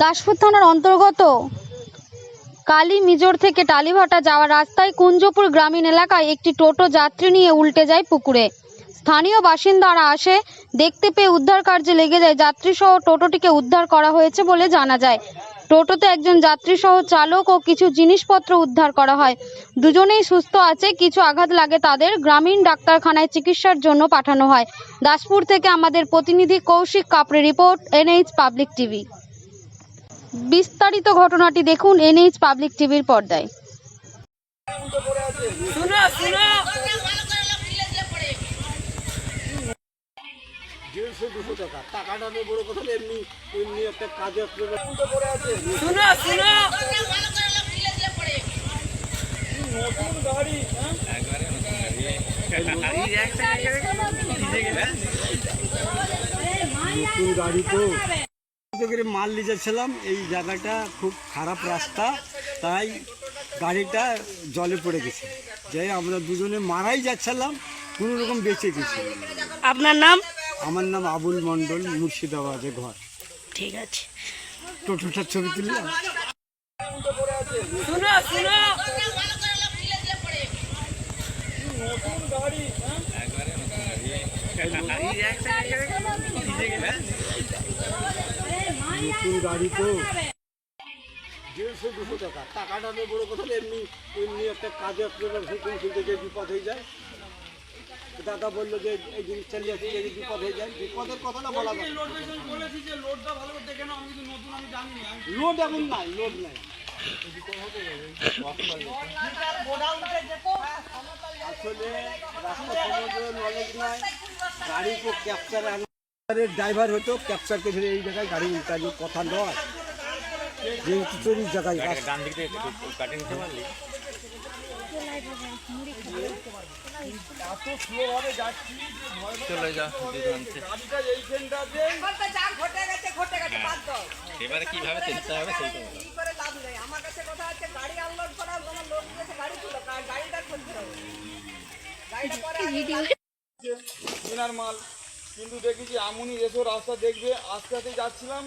দাসপুর থানার অন্তর্গত কালী মিজোর থেকে টালিভাটা যাওয়ার রাস্তায় কুঞ্জপুর গ্রামীণ এলাকায় একটি টোটো যাত্রী নিয়ে উল্টে যায় পুকুরে। স্থানীয় বাসিন্দারা আসে, দেখতে পেয়ে উদ্ধার কার্যে লেগে যায়। যাত্রীসহ টোটোটিকে উদ্ধার করা হয়েছে বলে জানা যায়। টোটোতে একজন যাত্রীসহ চালক ও কিছু জিনিসপত্র উদ্ধার করা হয়। দুজনেই সুস্থ আছে, কিছু আঘাত লাগে তাদের। গ্রামীণ ডাক্তারখানায় চিকিৎসার জন্য পাঠানো হয়। দাসপুর থেকে আমাদের প্রতিনিধি কৌশিক কাপড়ে রিপোর্ট, এনএইচ পাবলিক টিভি। বিস্তারিত ঘটনাটি দেখুন এনএইচ পাবলিক টিভির পর্দায়। শুনো শুনো। দেড়শো দুশো টাকা টাকাটা নিয়ে বড় কথা এমনি এমনি একটা কাজে উল্টো পড়ে আছে শুনো শুনো। নতুন গাড়ি? নতুন গাড়ি তো। কত করে মাল নিয়ে যাচ্ছিলাম। এই জায়গাটা খুব খারাপ রাস্তা তাই গাড়িটা জলে পড়ে গেছে। যাই আমরা দুজনে মারাই যাচ্ছিলাম কোনো রকম বেঁচে গেছি। আপনার নাম? আমার নাম আবুল মণ্ডল মুর্শিদাবাদে ঘর। ঠিক আছে। টোটোটার ছবি তুললাম। শুনো শুনো। নতুন গাড়ি তো। দেড়শো দুশো টাকা। টাকাটা নিয়ে বড় কথা এমনি এমনি একটা কাজে হুকুম খুলতে যে বিপদ হয়ে যায়। দাদা বলল যে, এই জিনিস চালিয়ে আসি এই বিপদ হয়ে যায়। বিপদের কথাটা বলা যায়। লোড এখন নাই, লোড নাই। আসলে রাস্তা সম্বন্ধে নলেজ নাই। গাড়ি ক্যাপচার ড্রাইভার হতো ক্যাপচারকে ধরে এই জায়গায় গাড়ি উল্টানি কথা নয়। জায়গায় যা হবে সেইটা বলো। মাল। কিন্তু দেখেছি আমুনি এসো রাস্তা দেখবে। আস্তে আস্তে যাচ্ছিলাম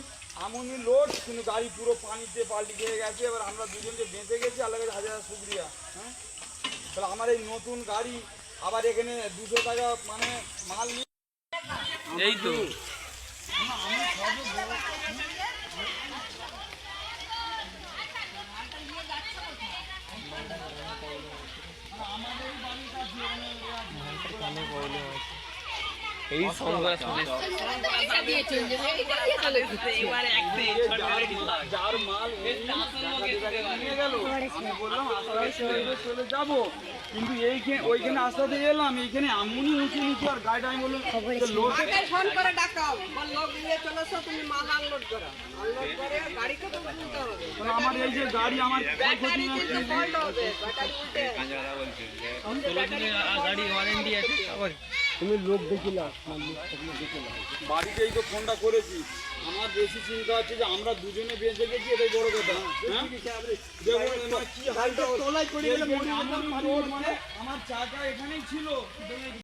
আমুনি লোড কিন্তু গাড়ি পুরো পানিতে পাল্টি খেয়ে গেছে। এবার আমরা দুজনকে বেঁচে গেছি আল্লাহ কাছে হাজার হাজার শুক্রিয়া হ্যাঁ? তাহলে আমার এই নতুন গাড়ি আবার এখানে দুশো টাকা মানে মাল নিয়ে এই তো। এই সংবাদ যার মাল নিয়ে বললাম চলে যাব কিন্তু এইখানে ওইখানে আস্তে আস্তে এলাম এইখানে আমুনি উঁচু নিচু আর গাড়িটা আমি বললাম ফোন করে ডাকাও লোক নিয়ে চলেছো তুমি মাল আনলোড করো আমার এই যে গাড়ি আমার গাড়ি ওয়ারেন্টি আছে আবার তুমি লোক দেখি না বাড়িতেই তো ফোনটা করেছি। আমার বেশি চিন্তা হচ্ছে যে আমরা দুজনে বেঁচে গেছি এটাই বড় কথা। হ্যাঁ? গেলে মনে আমার চাচা আমার চাকা এখানেই ছিল।